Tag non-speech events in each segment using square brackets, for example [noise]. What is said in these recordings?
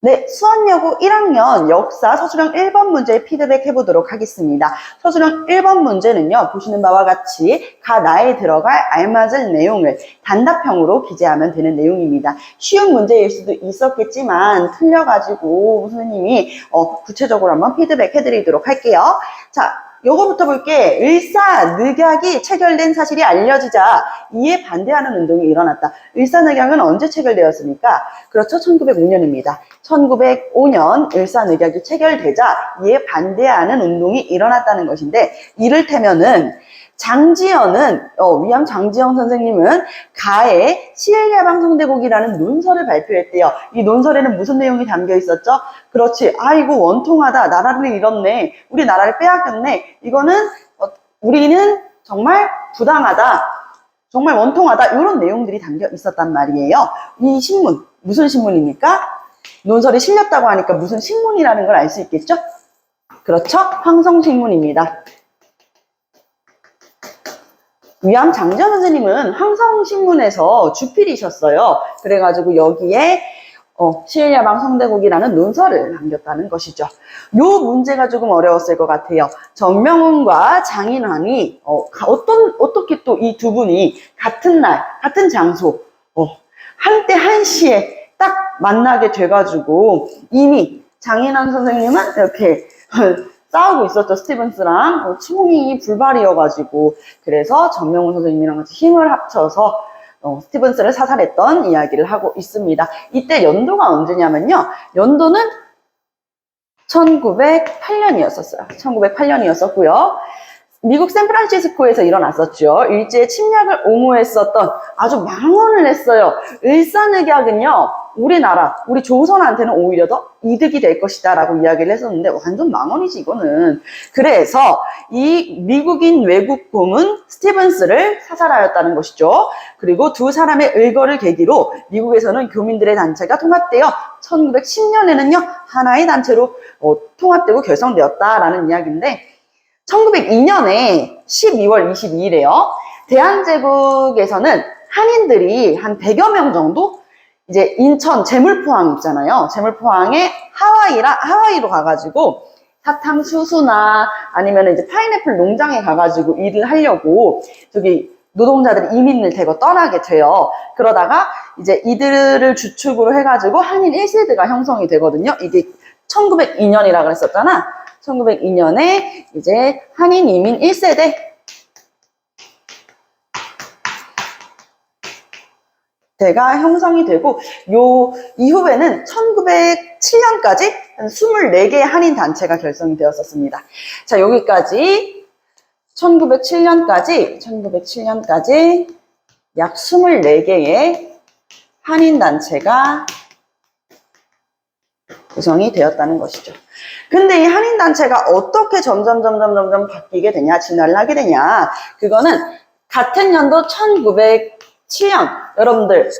네, 수원여고 1학년 역사 서술형 1번 문제 피드백 해보도록 하겠습니다. 서술형 1번 문제는요, 보시는 바와 같이 가 나에 들어갈 알맞은 내용을 단답형으로 기재하면 되는 내용입니다. 쉬운 문제일 수도 있었겠지만, 틀려가지고 선생님이 어, 구체적으로 한번 피드백 해드리도록 할게요. 자, 요거부터 볼게. 일사늑약이 체결된 사실이 알려지자 이에 반대하는 운동이 일어났다. 일사늑약은 언제 체결되었습니까? 그렇죠. 1905년입니다. 1905년 일사늑약이 체결되자 이에 반대하는 운동이 일어났다는 것인데 이를테면은 장지연은 어, 위암 장지영 선생님은 가에 시엘야방 성대곡이라는 논설을 발표했대요. 이 논설에는 무슨 내용이 담겨 있었죠? 그렇지. 아이고 원통하다. 나라를 잃었네. 우리 나라를 빼앗겼네. 이거는 어, 우리는 정말 부당하다. 정말 원통하다. 이런 내용들이 담겨 있었단 말이에요. 이 신문 무슨 신문입니까? 논설이 실렸다고 하니까 무슨 신문이라는 걸 알 수 있겠죠? 그렇죠? 황성신문입니다. 위암 장지현 선생님은 황성신문에서 주필이셨어요. 그래가지고 여기에 어, 시일야방 성대국이라는 논설을 남겼다는 것이죠. 요 문제가 조금 어려웠을 것 같아요. 정명훈과 장인환이 어, 떤 어떻게 또 이 두 분이 같은 날, 같은 장소, 어, 한때 한 시에 딱 만나게 돼가지고 이미 장인환 선생님은 이렇게 [laughs] 싸우고 있었죠 스티븐스랑 어, 치공이 불발이어가지고 그래서 정명훈 선생님이랑 같이 힘을 합쳐서 어, 스티븐스를 사살했던 이야기를 하고 있습니다. 이때 연도가 언제냐면요. 연도는 1908년이었었어요. 1908년이었었고요. 미국 샌프란시스코에서 일어났었죠. 일제의 침략을 옹호했었던 아주 망언을 했어요. 일산의학은요, 우리나라, 우리 조선한테는 오히려 더 이득이 될 것이다 라고 이야기를 했었는데 완전 망언이지 이거는. 그래서 이 미국인 외국 고문 스티븐스를 사살하였다는 것이죠. 그리고 두 사람의 의거를 계기로 미국에서는 교민들의 단체가 통합되어 1910년에는요, 하나의 단체로 어, 통합되고 결성되었다라는 이야기인데 1902년에 12월 22일에요. 대한제국에서는 한인들이 한 100여 명 정도 이제 인천 재물포항 있잖아요. 재물포항에 하와이라 하와이로 가가지고 사탕 수수나 아니면 이제 파인애플 농장에 가가지고 일을 하려고 저기 노동자들이 이민을 대거 떠나게 돼요. 그러다가 이제 이들을 주축으로 해가지고 한인 1세대가 형성이 되거든요. 이게 1902년이라 그랬었잖아. 1902년에 이제 한인 이민 1세대 대가 형성이 되고 요 이후에는 1907년까지 한 24개의 한인 단체가 결성이 되었었습니다. 자, 여기까지 1907년까지 1907년까지 약 24개의 한인 단체가 구성이 되었다는 것이죠. 근데 이 한인 단체가 어떻게 점점, 점점, 점점 바뀌게 되냐, 진화를 하게 되냐. 그거는 같은 연도 1907년, 여러분들,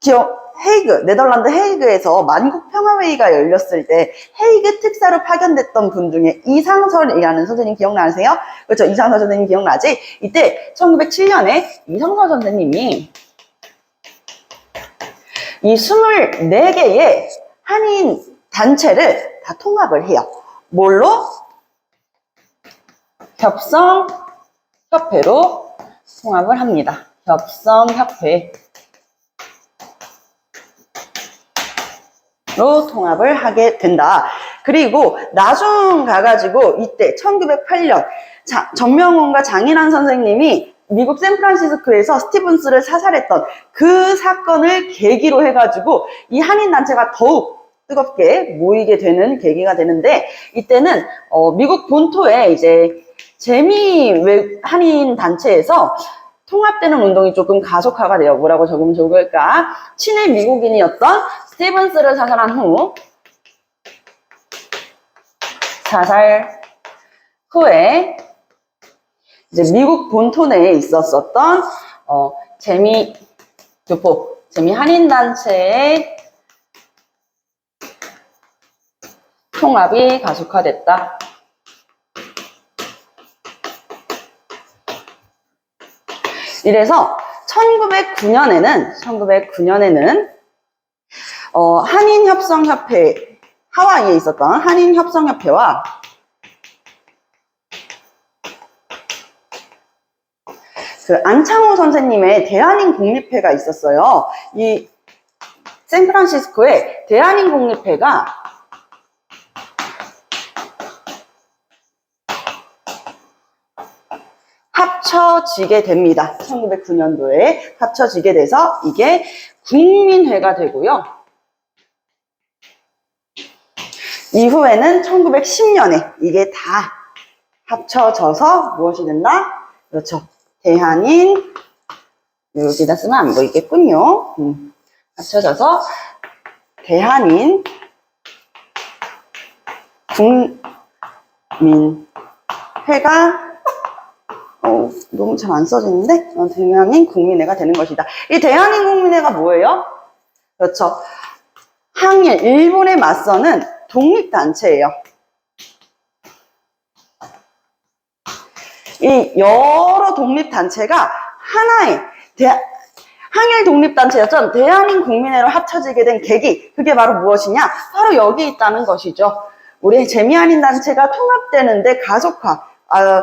기억, 헤이그, 네덜란드 헤이그에서 만국 평화회의가 열렸을 때 헤이그 특사로 파견됐던 분 중에 이상설이라는 선생님 기억나세요? 그렇죠. 이상설 선생님 기억나지? 이때 1907년에 이상설 선생님이 이 24개의 한인 단체를 다 통합을 해요. 뭘로? 협성협회로 통합을 합니다. 협성협회. 로 통합을 하게 된다. 그리고 나중 가가지고 이때 1908년 자, 정명훈과 장인환 선생님이 미국 샌프란시스코에서 스티븐스를 사살했던 그 사건을 계기로 해가지고 이 한인 단체가 더욱 뜨겁게 모이게 되는 계기가 되는데 이때는 어, 미국 본토에 이제 재미 외 한인 단체에서 통합되는 운동이 조금 가속화가 되어 뭐라고 적으면 좋을까? 친일 미국인이었던 스티븐스를 사살한 후 사살 후에 이제 미국 본토 내에 있었었던 어, 재미 교포 재미 한인 단체의 통합이 가속화됐다. 이래서 1909년에는 1909년에는 어, 한인협성협회, 하와이에 있었던 한인협성협회와 그 안창호 선생님의 대한인 공립회가 있었어요. 이 샌프란시스코에 대한인 공립회가 합쳐지게 됩니다. 1909년도에 합쳐지게 돼서 이게 국민회가 되고요. 이후에는 1910년에 이게 다 합쳐져서 무엇이 된다? 그렇죠. 대한인, 여기다 쓰면 안 보이겠군요. 음, 합쳐져서 대한인 국민회가 어, 너무 잘 안 써지는데 어, 대한인 국민회가 되는 것이다. 이 대한인 국민회가 뭐예요? 그렇죠. 항일, 일본에 맞서는 독립단체예요. 이 여러 독립단체가 하나의 대, 항일 독립단체였던 대한인 국민회로 합쳐지게 된 계기, 그게 바로 무엇이냐? 바로 여기 있다는 것이죠. 우리 재미아닌 단체가 통합되는데 가속화, 아,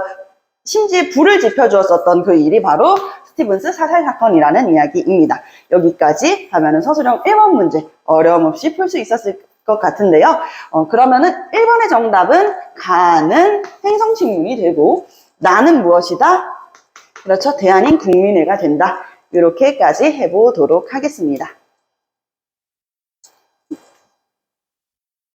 심지어 불을 지펴주었었던 그 일이 바로 스티븐스 사살 사건이라는 이야기입니다. 여기까지 하면은 서술형 1번 문제 어려움 없이 풀 수 있었을 것 같은데요. 어, 그러면은 1번의 정답은 가는 행성식문이 되고 나는 무엇이다? 그렇죠. 대한인 국민회가 된다. 이렇게까지 해보도록 하겠습니다.